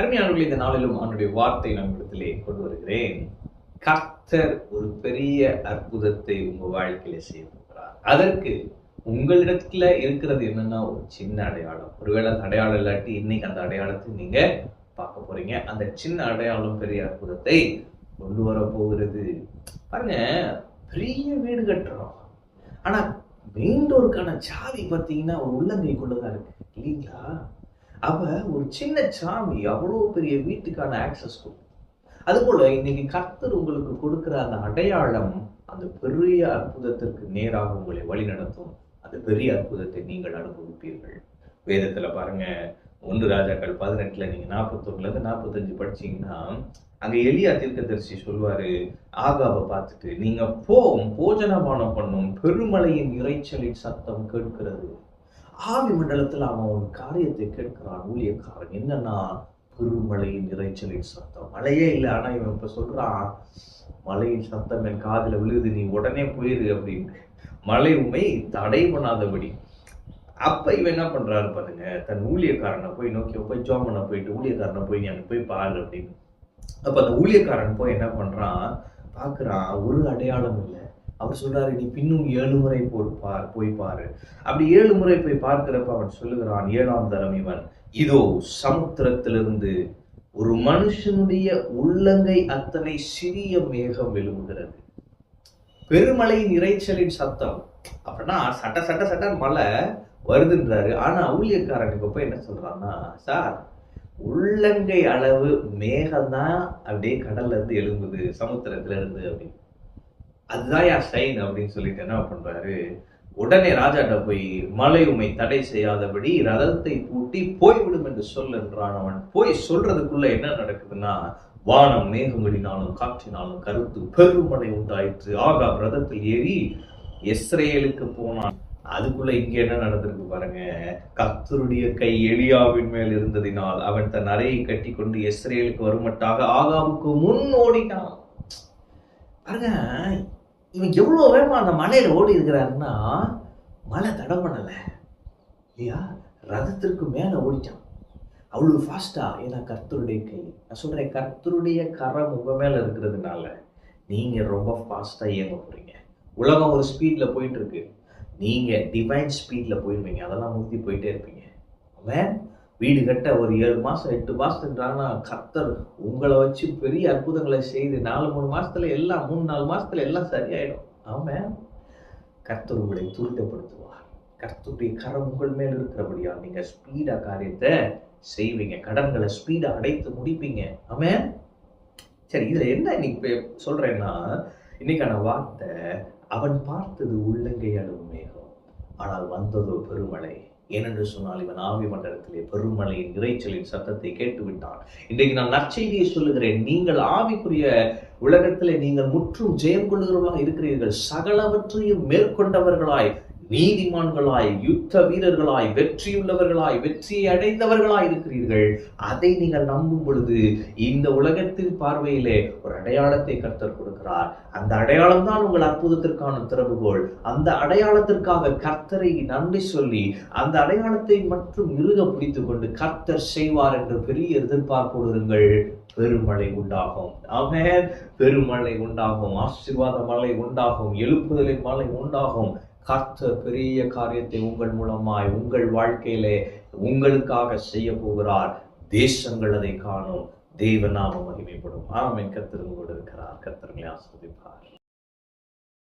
அருமையானவர்கள் இந்த நாளிலும் அவனுடைய வார்த்தை நம்மிடத்திலே கொண்டு வருகிறேன். கர்த்தர் ஒரு பெரிய அற்புதத்தை உங்க வாழ்க்கையில செய்ய போகிறார் அதற்கு உங்களிடத்துல இருக்கிறது என்னன்னா ஒரு சின்ன அடையாளம். ஒருவேளை அந்த அடையாளம் இல்லாட்டி இன்னைக்கு அந்த அடையாளத்தை நீங்க பார்க்க போறீங்க. அந்த சின்ன அடையாளம் பெரிய அற்புதத்தை கொண்டு வர போகிறது. பாருங்க பெரிய வீடு கட்டுறோம். ஆனா மெயின் டோருக்கான சாவி பார்த்தீங்கன்னா ஒரு கொண்டுதான் இருக்கு. இல்லைங்களா? அவ ஒரு சின்ன சாமி அவ்வளோ பெரிய வீட்டுக்கான ஆக்சஸ் கொடுக்கும் அதுபோல இன்னைக்கு கர்த்தர் உங்களுக்கு கொடுக்கிற அந்த அடையாளம் அந்த பெரிய அற்புதத்திற்கு நேராக உங்களை வழிநடத்தும் அந்த பெரிய அற்புதத்தை நீங்கள் அனுபவிப்பீர்கள். வேதத்துல பாருங்க ஒன்று ராஜாக்கள் பதினெட்டுல நீங்க நாற்பத்தொன்னுல இருந்து நாற்பத்தஞ்சு படிச்சீங்கன்னா அங்க எலியா தீர்க்கதரிசி சொல்வாரு ஆகாவை பார்த்துட்டு நீங்க போம் போஜனபானம் பண்ணும் பெருமலையின் இறைச்சலின் சத்தம் கேட்கிறது. ஆவி மண்டலத்தில் அவன் ஒரு காரியத்தை கேட்கிறான் ஊழியக்காரன். என்னன்னா பெருமழையின் இறைச்சலின் சத்தம். மழையே இல்லை ஆனால் இவன் இப்போ சொல்கிறான் மழையின் சத்தம் என் காதில் விழுது நீ உடனே போயிரு அப்படின்னு. மழை உண்மை தடை பண்ணாதபடி. அப்போ இவன் என்ன பண்ணுறாரு பாருங்க தன் ஊழியக்காரனை போய் நோக்கி போய் ஜோமனை போயிட்டு ஊழியக்காரனை போய் நீ போய் பாரு அப்படின்னு. அப்போ அந்த ஊழியக்காரன் போய் என்ன பண்ணுறான் பார்க்குறான் ஒரு அடையாளம் இல்லை. அவர் சொல்றாரு நீ பின்னும் ஏழு முறை போய் போய் பாரு. அப்படி ஏழு முறை போய் பார்க்கிறப்ப அவன் சொல்லுகிறான் ஏழாம் தரம் இவன். இதோ சமுத்திரத்திலிருந்து ஒரு மனுஷனுடைய உள்ளங்கை அத்தனை சிறிய மேகம் எழும்புகிறது. பெருமழையின் இறைச்சலின் சத்தம். அப்படின்னா சட்ட சட்ட சட்ட மழை வருதுன்றாரு. ஆனா ஊழியக்காரன் இப்ப போய் என்ன சொல்றான்னா சார் உள்ளங்கை அளவு மேகம் தான் அப்படியே கடல்ல இருந்து எழும்புது சமுத்திரத்துல இருந்து அப்படின்னு. அதுதான் யா சைன் அப்படின்னு சொல்லிட்டு என்ன பண்றாரு? உடனே ராஜாட்ட போய் மலை உமை தடை செய்யாதபடி ரதத்தை பூட்டி போய்விடும் என்று சொல் என்றான் அவன். போய் சொல்றதுக்குள்ள என்ன நடக்குதுன்னா வானம் மேகங்களினாலும் காற்றினாலும் கருத்து பெருமழை உண்டாயிற்று. ஆகா ரதத்தில் ஏறி எஸ்ரேலுக்கு போனான். அதுக்குள்ள இங்க என்ன நடந்திருக்கு பாருங்க. கத்தருடைய கை எலியாவின் மேல் இருந்ததினால் அவன் தன் அறையை கட்டி கொண்டு எஸ்ரேலுக்கு வருமட்டாக ஆகாவுக்கு முன் ஓடினான் பாருங்க இவன் எவ்வளோ வேகமாக அந்த மலையில் ஓடி இருக்கிறாருன்னா மலை தடை பண்ணலை. இல்லையா? ரதத்திற்கு மேலே ஓடிட்டான். அவ்வளோ ஃபாஸ்ட்டாக ஏன்னா கர்த்தருடைய கை. நான் சொல்கிறேன் கர்த்தருடைய கரம் உங்கள் மேலே இருக்கிறதுனால நீங்கள் ரொம்ப ஃபாஸ்ட்டாக இயங்க போகிறீங்க உலகம் ஒரு ஸ்பீடில் போயிட்டுருக்கு நீங்கள் டிவைன் ஸ்பீடில் போயிருவீங்க. அதெல்லாம் முந்தி போயிட்டே இருப்பீங்க. அவன் வீடு கட்ட ஒரு ஏழு மாதம் எட்டு மாதத்துன்றாங்கன்னா கர்த்தர் உங்களை வச்சு பெரிய அற்புதங்களை செய்து நாலு மூணு மாதத்துல எல்லாம் மூணு நாலு மாதத்துல எல்லாம் சரியாயிடும். அவன் கர்த்தர் உங்களை துரிதப்படுத்துவார். கர்த்தருடைய கரம் உங்கள் மேல் இருக்கிறபடியா நீங்கள் ஸ்பீடாக காரியத்தை செய்வீங்க. கடன்களை ஸ்பீடாக அடைத்து முடிப்பீங்க. அவன் சரி இதில் என்ன இன்னைக்கு சொல்கிறேன்னா இன்னைக்கான வார்த்தை அவன் பார்த்தது உள்ளங்கை அளவு மேகம் ஆனால் வந்ததோ பெருமழை. ஏனென்று சொன்னால் இவன் ஆவி மண்டலத்திலே பெருமழையின் இறைச்சலின் சத்தத்தை கேட்டு விட்டான் இன்றைக்கு நான் நற்செய்தியை சொல்லுகிறேன். நீங்கள் ஆவிக்குரிய உலகத்திலே நீங்கள் முற்றும் ஜெயம் கொள்ளுகிறவர்களாக இருக்கிறீர்கள். சகலவற்றையும் மேற்கொண்டவர்களாய் நீதிமான்களாய் யுத்த வீரர்களாய் வெற்றியுள்ளவர்களாய் வெற்றியை அடைந்தவர்களாய் இருக்கிறீர்கள். அதை நீங்கள் நம்பும் பொழுது இந்த உலகத்தின் பார்வையிலே ஒரு அடையாளத்தை கர்த்தர் கொடுக்கிறார். அந்த அடையாளம் தான் உங்கள் அற்புதத்திற்கான திறவுகோள். அந்த அடையாளத்திற்காக கர்த்தரை நன்றி சொல்லி அந்த அடையாளத்தை மட்டும் இறுக பிடித்துக் கொண்டு கர்த்தர் செய்வார் என்று பெரிய எதிர்பார்ப்போடு இருங்கள். பெருமழை உண்டாகும். ஆமென். பெருமழை உண்டாகும். ஆசீர்வாத மழை உண்டாகும். எழுப்புதலின் மழை உண்டாகும். கர்த்தர் பெரிய காரியத்தை உங்கள் மூலமாய் உங்கள் வாழ்க்கையிலே உங்களுக்காக செய்ய போகிறார் தேசங்கள் அதை காணும். தேவநாம மகிமைப்படும். ஆமை கர்த்தர் இருக்கிறார். கத்திரங்களை ஆஸ்வதிப்பார்